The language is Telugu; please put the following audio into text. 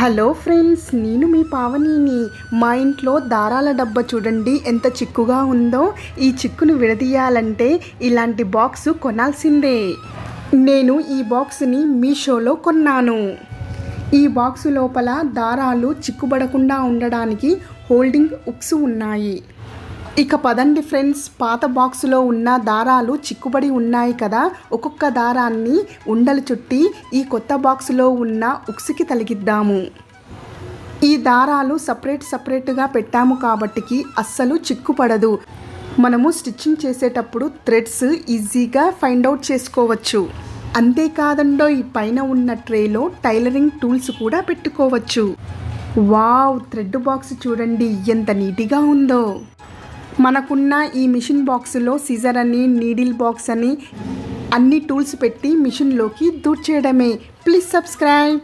హలో ఫ్రెండ్స్ నేను మీ పావనిని. మా ఇంట్లో దారాల డబ్బా చూడండి ఎంత చిక్కుగా ఉందో. ఈ చిక్కును విడదీయాలంటే ఇలాంటి బాక్స్ కొనాల్సిందే. నేను ఈ బాక్స్ని మీషోలో కొన్నాను. ఈ బాక్స్ లోపల దారాలు చిక్కుబడకుండా ఉండడానికి హోల్డింగ్ ఉక్స్ ఉన్నాయి. ఇక పదండి ఫ్రెండ్స్ పాత బాక్సులో ఉన్న దారాలు చిక్కుబడి ఉన్నాయి కదా ఒక్కొక్క దారాన్ని ఉండలు చుట్టి ఈ కొత్త బాక్సులో ఉన్న ఉక్సుకి తలిగిద్దాము. ఈ దారాలు సపరేట్ సపరేట్గా పెట్టాము కాబట్టికి అస్సలు చిక్కుపడదు. మనము స్టిచ్చింగ్ చేసేటప్పుడు థ్రెడ్స్ ఈజీగా ఫైండ్ అవుట్ చేసుకోవచ్చు. అంతేకాదండో ఈ పైన ఉన్న ట్రేలో టైలరింగ్ టూల్స్ కూడా పెట్టుకోవచ్చు. వావ్ థ్రెడ్ బాక్స్ చూడండి ఎంత నీటిగా ఉందో. మనకున్న ఈ మిషన్ బాక్స్లో సిజర్ అని నీడిల్ బాక్స్ అని అన్ని టూల్స్ పెట్టి మిషన్లోకి దూర్ చేయడమే ప్లీజ్ సబ్స్క్రైబ్